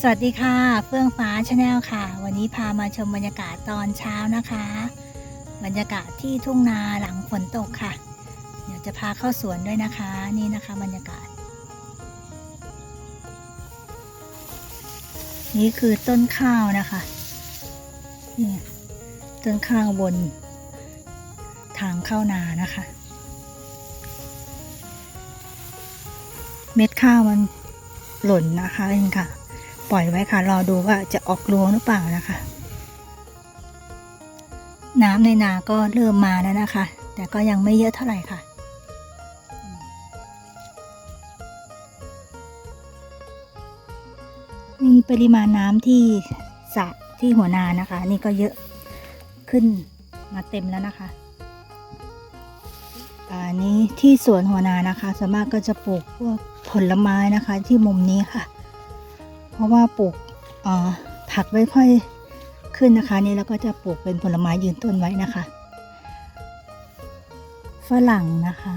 สวัสดีค่ะ เฟื่องฟ้าชาแนลค่ะ วันนี้พามาชมบรรยากาศตอนเช้านะคะ บรรยากาศที่ทุ่งนาหลังฝนตกค่ะ เดี๋ยวจะพาเข้าสวนด้วยนะคะ นี่นะคะบรรยากาศ นี่คือต้นข้าวนะคะนี่ต้นข้าวบน ทางเข้านานะคะ เม็ดข้าวมัน หล่นนะคะเองค่ะ ปล่อยไว้ค่ะรอดูว่าจะออกรวงหรือเปล่านะคะ น้ำในนาก็เริ่มมาแล้วนะคะ แต่ก็ยังไม่เยอะเท่าไหร่ค่ะมีปริมาณน้ำที่สระที่หัวนานะคะ นี่ก็เยอะขึ้นมาเต็มแล้วนะคะอันนี้ที่สวนหัวนานะคะส่วนมากก็จะปลูกพวก ผลไม้นะคะ ที่มุมนี้ค่ะ เพราะว่าปลูกผักไม่ค่อยขึ้นนะคะ นี่แล้วก็จะปลูกเป็นผลไม้ยืนต้นไว้นะคะ ฝรั่งนะคะ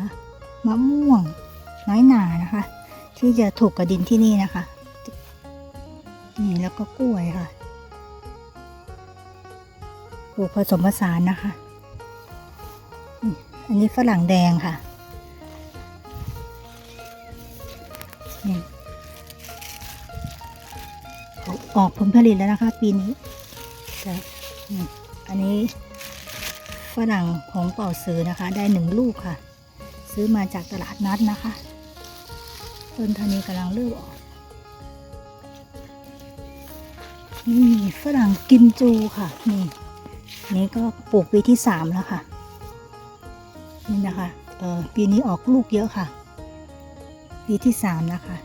มะม่วงน้อยหนานะคะ ที่จะถูกกับดินที่นี่นะคะ นี่แล้วก็กล้วยค่ะปลูกผสมผสานนะคะ อันนี้ฝรั่งแดงค่ะ ออกผลผลิตแล้วนะคะ ปีนี้อันนี้ฝรั่งของเป่าซื้อนะคะ ได้หนึ่งลูกค่ะ ซื้อมาจากตลาดนัดนะคะ ต้นเทานีกำลังเริ่มออกนี่ฝรั่งกิมจูค่ะ นี่นี่ก็ปลูกปีที่สามแล้วค่ะ นี่นะคะเออปีนี้ออกลูกเยอะค่ะ ปีที่สามนะคะ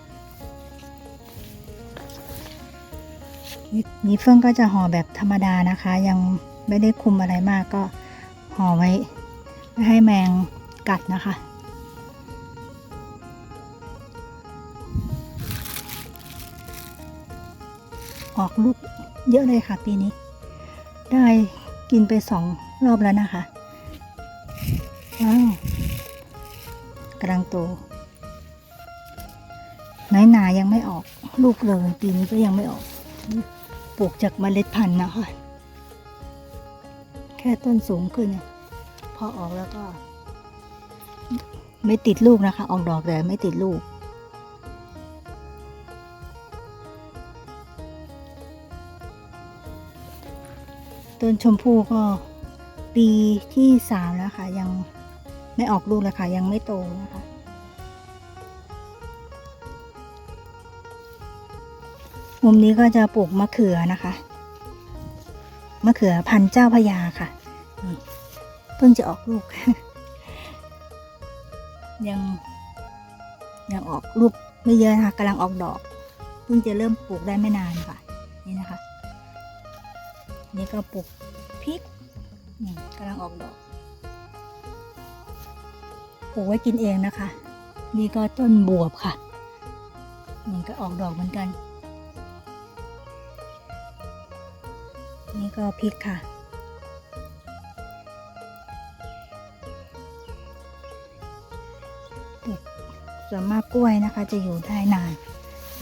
นี่นี่เฟื่องก็จะห่อแบบธรรมดานะคะ ยังไม่ได้คุมอะไรมากก็ห่อไว้ไม่ให้แมงกัดนะคะ ออกลูกเยอะเลยค่ะปีนี้ ได้กินไปสองรอบแล้วนะคะว้าวกำลังโตน้อยหนายังไม่ออก ลูกเลยปีนี้ก็ยังไม่ออก ปลูกจากเมล็ดพันธุ์นะคะ แค่ต้นสูงขึ้นเนี่ยพอออกแล้วก็ ไม่ติดลูกนะคะ ออกดอกแต่ไม่ติดลูก ต้นชมพู่ก็ปีที่สามแล้วค่ะ ยังไม่ออกลูกเลยค่ะ ยังไม่โตนะคะ มุมนี้ก็จะปลูกมะเขือนะคะ มะเขือพันเจ้าพยาค่ะ เพิ่งจะออกลูก ยังยังออกลูกไม่เยอะนะคะกำลังออกดอก เพิ่งจะเริ่มปลูกได้ไม่นานค่ะ นี่นะคะ นี่ก็ปลูกพริกกำลังออกดอก ปลูกไว้กินเองนะคะ นี่ก็ต้นบวบค่ะนี่ก็ออกดอกเหมือนกัน นี่ก็พริกค่ะ ส่วนมากกล้วยนะคะจะอยู่ได้นาน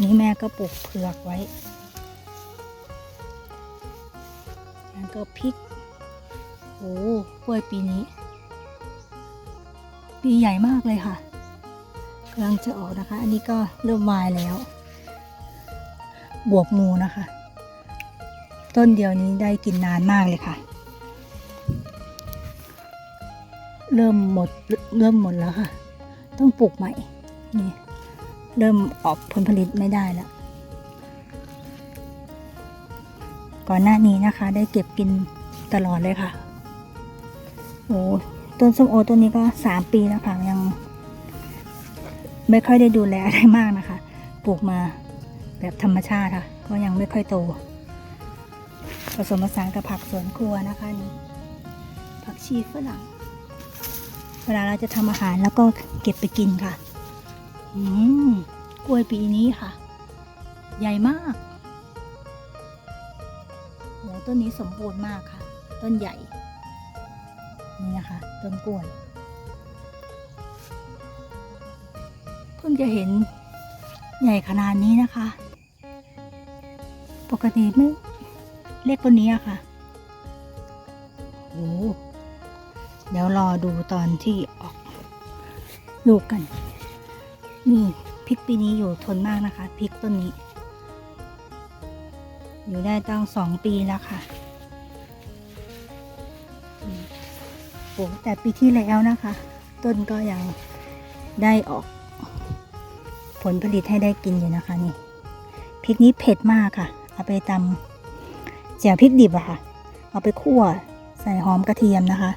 นี่แม่ก็ปลูกเผือกไว้แล้วก็พริก โอ้กล้วยปีนี้ ปีใหญ่มากเลยค่ะกำลังจะออกนะคะ อันนี้ก็เริ่มวายแล้ว บวบงูนะคะ ต้นเดียวนี้ได้กินนานมากเลยค่ะ เริ่มหมดเริ่มหมดแล้วค่ะ ต้องปลูกใหม่นี่เริ่มออกผลผลิตไม่ได้แล้ว ก่อนหน้านี้นะคะ ได้เก็บกินตลอดเลยค่ะโอ้ต้นส้มโอต้นนี้ก็สามปีแล้วค่ะยัง ไม่ค่อยได้ดูแลอะไรมากนะคะ ปลูกมาแบบธรรมชาติค่ะ ก็ยังไม่ค่อยโต ผสมผสานกับผักสวนครัวนะคะนี่ผักชีฝรั่งเวลาเราจะทำอาหารแล้วก็เก็บไปกินค่ะ อืมกล้วยปีนี้ค่ะ ใหญ่มากโหต้นนี้สมบูรณ์มากค่ะ ต้นใหญ่ นี่นะคะ ต้นกล้วย เพิ่งจะเห็นใหญ่ขนาดนี้นะคะ ปกติไม่ เล็กกว่านี้อะค่ะโอ้เดี๋ยวรอดูตอนที่ออกลูกกัน นี่พริกปีนี้อยู่ทนมากนะคะพริกต้นนี้ อยู่ได้ตั้งสองปีแล้วค่ะอืมปลูกแต่ปีที่แล้วนะคะ ต้นก็ยังได้ออก ผลผลิตให้ได้กินอยู่นะคะนี่พริกนี้เผ็ดมากค่ะ เอาไปตำ แจ่วพริกดิบอะค่ะ เอาไปคั่วใส่หอมกระเทียมนะคะ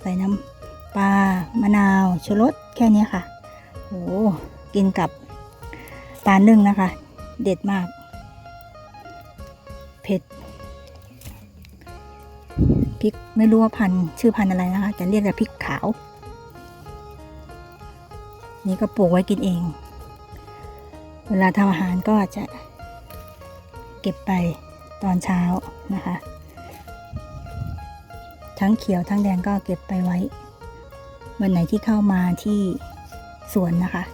ใส่น้ำปลามะนาวชูรสแค่นี้ค่ะโอ้กินกับปลานึ่งนะคะ เด็ดมาก เผ็ดพริกไม่รู้ว่าพันชื่อพันอะไรนะคะ แต่เรียกแต่พริกขาว นี่ก็ปลูกไว้กินเอง เวลาทำอาหารก็จะ เก็บไปตอนเช้านะคะ ทั้งเขียวทั้งแดงก็เก็บไปไว้ วันไหนที่เข้ามาที่สวนนะคะ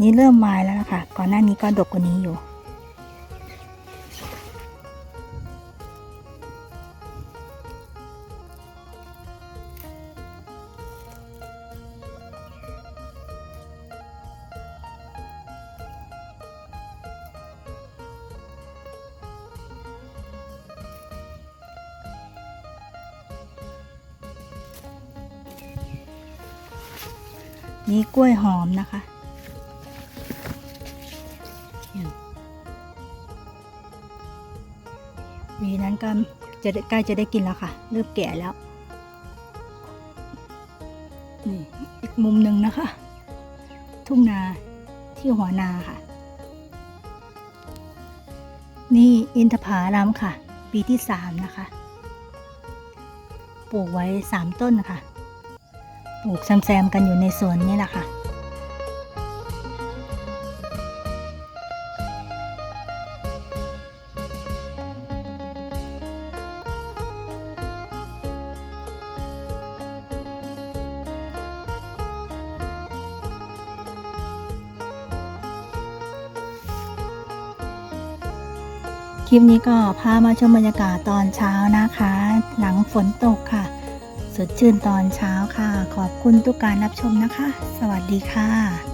นี่เริ่มมาแล้วนะคะ ก่อนหน้านี้ก็ดกกว่านี้อยู่ นี่กล้วยหอมนะคะ วีนั้นก็จะใกล้จะได้กินแล้วค่ะ เริ่มแก่แล้ว นี่อีกมุมหนึ่งนะคะ ทุ่งนาที่หัวนาค่ะ นี่อินทผาลัมค่ะ ปีที่สามนะคะ ปลูกไว้สามต้นนะคะ ปลูกแซมๆกันอยู่ในสวนนี่แหละค่ะ คลิปนี้ก็พามาชมบรรยากาศตอนเช้านะคะ หลังฝนตกค่ะ สดชื่นตอนเช้าค่ะ ขอบคุณทุกการรับชมนะคะ สวัสดีค่ะ